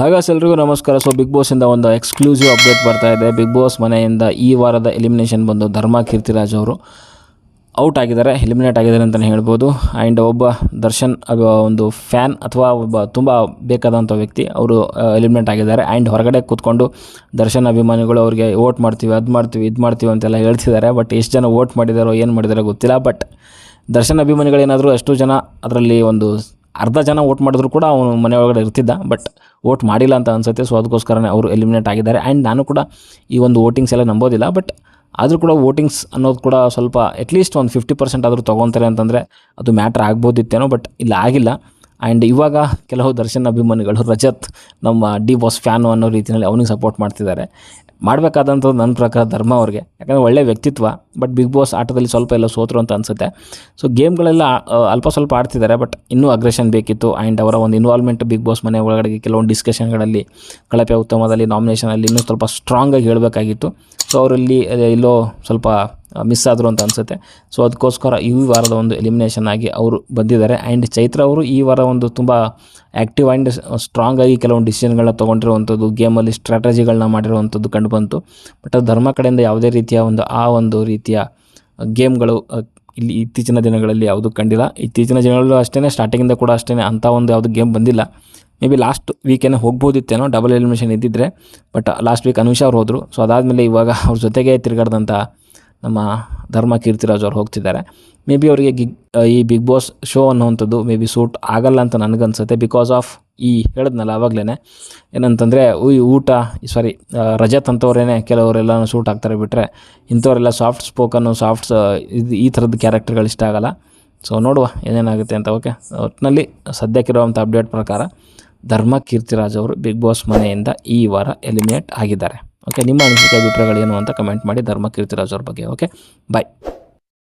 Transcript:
ಹಾಗಾಸ್ ಎಲ್ರಿಗೂ ನಮಸ್ಕಾರ. So big ಬಾಸಿಂದ ಒಂದು ಎಕ್ಸ್ಕ್ಲೂಸಿವ್ ಅಪ್ಡೇಟ್ ಬರ್ತಾ ಇದೆ. ಬಿಗ್ ಬಾಸ್ ಮನೆಯಿಂದ ಈ ವಾರದ ಎಲಿಮಿನೇಷನ್ ಬಂದು ಧರ್ಮ ಕೀರ್ತಿರಾಜ್ ಅವರು ಔಟ್ ಆಗಿದ್ದಾರೆ ಎಲಿಮಿನೇಟ್ ಆಗಿದ್ದಾರೆ ಅಂತಲೇ ಹೇಳ್ಬೋದು. ಆ್ಯಂಡ್ ಒಬ್ಬ ದರ್ಶನ್ ಒಂದು ಫ್ಯಾನ್ ಅಥವಾ ಒಬ್ಬ ತುಂಬ ಬೇಕಾದಂಥ ವ್ಯಕ್ತಿ, ಅವರು ಎಲಿಮಿನೇಟ್ ಆಗಿದ್ದಾರೆ. ಆ್ಯಂಡ್ ಹೊರಗಡೆ ಕೂತ್ಕೊಂಡು ದರ್ಶನ್ ಅಭಿಮಾನಿಗಳು ಅವ್ರಿಗೆ ವೋಟ್ ಮಾಡ್ತೀವಿ, ಅದು ಮಾಡ್ತೀವಿ, ಇದು ಮಾಡ್ತೀವಿ ಅಂತೆಲ್ಲ ಹೇಳ್ತಿದ್ದಾರೆ. ಬಟ್ ಎಷ್ಟು ಜನ ವೋಟ್ ಮಾಡಿದಾರೋ, ಏನು ಮಾಡಿದಾರೋ ಗೊತ್ತಿಲ್ಲ. ಬಟ್ ದರ್ಶನ್ ಅಭಿಮಾನಿಗಳೇನಾದರೂ ಅಷ್ಟು ಜನ ಅದರಲ್ಲಿ ಒಂದು ಅರ್ಧ ಜನ ವೋಟ್ ಮಾಡಿದ್ರು ಕೂಡ ಅವನು ಮನೆ ಒಳಗಡೆ ಇರ್ತಿದ್ದ ಬಟ್ ವೋಟ್ ಮಾಡಿಲ್ಲ ಅಂತ ಅನ್ಸುತ್ತೆ. ಸೊ ಅದಕ್ಕೋಸ್ಕರನೇ ಅವರು ಎಲಿಮಿನೇಟ್ ಆಗಿದ್ದಾರೆ. ಆ್ಯಂಡ್ ನಾನು ಕೂಡ ಈ ಒಂದು ವೋಟಿಂಗ್ಸ್ ಎಲ್ಲ ನಂಬೋದಿಲ್ಲ ಬಟ್ ಆದರೂ ಕೂಡ ವೋಟಿಂಗ್ಸ್ ಅನ್ನೋದು ಕೂಡ ಸ್ವಲ್ಪ ಅಟ್ಲೀಸ್ಟ್ ಒಂದು ಫಿಫ್ಟಿ ಪರ್ಸೆಂಟ್ ಆದರೂ ತೊಗೊತಾರೆ ಅಂತಂದರೆ ಅದು ಮ್ಯಾಟ್ರ್ ಆಗ್ಬೋದಿತ್ತೇನೋ ಬಟ್ ಇಲ್ಲ, ಆಗಿಲ್ಲ. ಆ್ಯಂಡ್ ಇವಾಗ ಕೆಲವು ದರ್ಶನ್ ಅಭಿಮಾನಿಗಳು ರಜತ್ ನಮ್ಮ ಡಿ ಬಾಸ್ ಫ್ಯಾನು ಅನ್ನೋ ರೀತಿಯಲ್ಲಿ ಅವನಿಗೆ ಸಪೋರ್ಟ್ ಮಾಡ್ತಿದ್ದಾರೆ. ಮಾಡಬೇಕಾದಂಥದ್ದು ನನ್ನ ಪ್ರಕಾರ ಧರ್ಮ ಅವ್ರಿಗೆ. ಯಾಕಂದರೆ ಒಳ್ಳೆ ವ್ಯಕ್ತಿತ್ವ ಬಟ್ ಬಿಗ್ ಬಾಸ್ ಆಟದಲ್ಲಿ ಸ್ವಲ್ಪ ಎಲ್ಲ ಸೋತರು ಅಂತ ಅನಿಸುತ್ತೆ. ಸೊ ಗೇಮ್ಗಳೆಲ್ಲ ಅಲ್ಪ ಸ್ವಲ್ಪ ಆಡ್ತಿದ್ದಾರೆ ಬಟ್ ಇನ್ನೂ ಅಗ್ರೆಷನ್ ಬೇಕಿತ್ತು. ಆ್ಯಂಡ್ ಅವರ ಒಂದು ಇನ್ವಾಲ್ವ್ಮೆಂಟ್ ಬಿಗ್ ಬಾಸ್ ಮನೆ ಒಳಗಡೆ ಕೆಲವೊಂದು ಡಿಸ್ಕಷನ್ಗಳಲ್ಲಿ ಕಳಪೆ ಉತ್ತಮದಲ್ಲಿ ನಾಮಿನೇಷನಲ್ಲಿ ಇನ್ನೂ ಸ್ವಲ್ಪ ಸ್ಟ್ರಾಂಗಾಗಿ ಹೇಳಬೇಕಾಗಿತ್ತು. ಸೊ ಅವರಲ್ಲಿ ಎಲ್ಲೋ ಸ್ವಲ್ಪ ಮಿಸ್ ಆದರು ಅಂತ ಅನಿಸುತ್ತೆ. ಸೊ ಅದಕ್ಕೋಸ್ಕರ ಈ ವಾರದ ಒಂದು ಎಲಿಮಿನೇಷನ್ ಆಗಿ ಅವರು ಬಂದಿದ್ದಾರೆ. ಆ್ಯಂಡ್ ಚೈತ್ರ ಅವರು ಈ ವಾರ ಒಂದು ತುಂಬ ಆ್ಯಕ್ಟಿವ್ ಆ್ಯಂಡ್ ಸ್ಟ್ರಾಂಗ್ ಆಗಿ ಕೆಲವೊಂದು ಡಿಸಿಷನ್ಗಳನ್ನ ತೊಗೊಂಡಿರುವಂಥದ್ದು ಗೇಮಲ್ಲಿ ಸ್ಟ್ರಾಟಜಿಗಳನ್ನ ಮಾಡಿರುವಂಥದ್ದು ಕಂಡುಬಂತು ಬಟ್ ಅದು ಧರ್ಮ ಕಡೆಯಿಂದ ಯಾವುದೇ ರೀತಿಯ ಒಂದು, ಆ ಒಂದು ರೀತಿಯ ಗೇಮ್ಗಳು ಇಲ್ಲಿ ಇತ್ತೀಚಿನ ದಿನಗಳಲ್ಲಿ ಯಾವುದು ಕಂಡಿಲ್ಲ. ಇತ್ತೀಚಿನ ದಿನಗಳಲ್ಲೂ ಅಷ್ಟೇ ಸ್ಟಾರ್ಟಿಂಗಿಂದ ಕೂಡ ಅಷ್ಟೇ ಅಂಥ ಒಂದು ಯಾವುದು ಗೇಮ್ ಬಂದಿಲ್ಲ. ಮೇ ಬಿ ಲಾಸ್ಟ್ ವೀಕೇನೆ ಹೋಗ್ಬೋದಿತ್ತೇನೋ ಡಬಲ್ ಎಲಿಮಿನೇಷನ್ ಇದ್ದಿದ್ರೆ ಬಟ್ ಲಾಸ್ಟ್ ವೀಕ್ ಅನುಷಾ ಅವ್ರು ಹೋದರು. ಸೊ ಅದಾದಮೇಲೆ ಇವಾಗ ಅವ್ರ ಜೊತೆಗೆ ತಿರುಗಾಡ್ದಂಥ ನಮ್ಮ ಧರ್ಮ ಕೀರ್ತಿರಾಜ್ ಅವ್ರು ಹೋಗ್ತಿದ್ದಾರೆ. ಮೇ ಬಿ ಅವರಿಗೆ ಗಿಗ್ ಈ ಬಿಗ್ ಬಾಸ್ ಶೋ ಅನ್ನುವಂಥದ್ದು ಮೇ ಬಿ ಸೂಟ್ ಆಗಲ್ಲ ಅಂತ ನನಗನ್ಸುತ್ತೆ ಬಿಕಾಸ್ ಆಫ್ ಈ ಹೇಳಿದ್ನಲ್ಲ ಆವಾಗಲೇ ಏನಂತಂದರೆ, ಈ ಊಟ ಸಾರಿ ರಜತ್ ಅಂಥವ್ರೇ ಕೆಲವರೆಲ್ಲ ಸೂಟ್ ಆಗ್ತಾರೆ ಬಿಟ್ಟರೆ ಇಂಥವರೆಲ್ಲ ಸಾಫ್ಟ್ ಸ್ಪೋಕನ್ನು ಸಾಫ್ಟ್ ಇದು ಈ ಥರದ ಕ್ಯಾರೆಕ್ಟರ್ಗಳು ಇಷ್ಟ ಆಗಲ್ಲ. ಸೊ ನೋಡುವ ಏನೇನಾಗುತ್ತೆ ಅಂತ ಓಕೆ ಒಟ್ಟಿನಲ್ಲಿ ಸದ್ಯಕ್ಕಿರುವಂಥ ಅಪ್ಡೇಟ್ ಪ್ರಕಾರ ಧರ್ಮ ಕೀರ್ತಿರಾಜ್ ಅವರು ಬಿಗ್ ಬಾಸ್ ಮನೆಯಿಂದ ಈ ವಾರ ಎಲಿಮಿನೇಟ್ ಆಗಿದ್ದಾರೆ. ಓಕೆ ನಿಮ್ಮ ಅನಿಸಿಕೆ ಏನು ಅಂತ ಕಮೆಂಟ್ ಮಾಡಿ ಧರ್ಮ ಕೀರ್ತಿರಾಜ್ ಅವ್ರ ಬಗ್ಗೆ ಓಕೆ ಬಾಯ್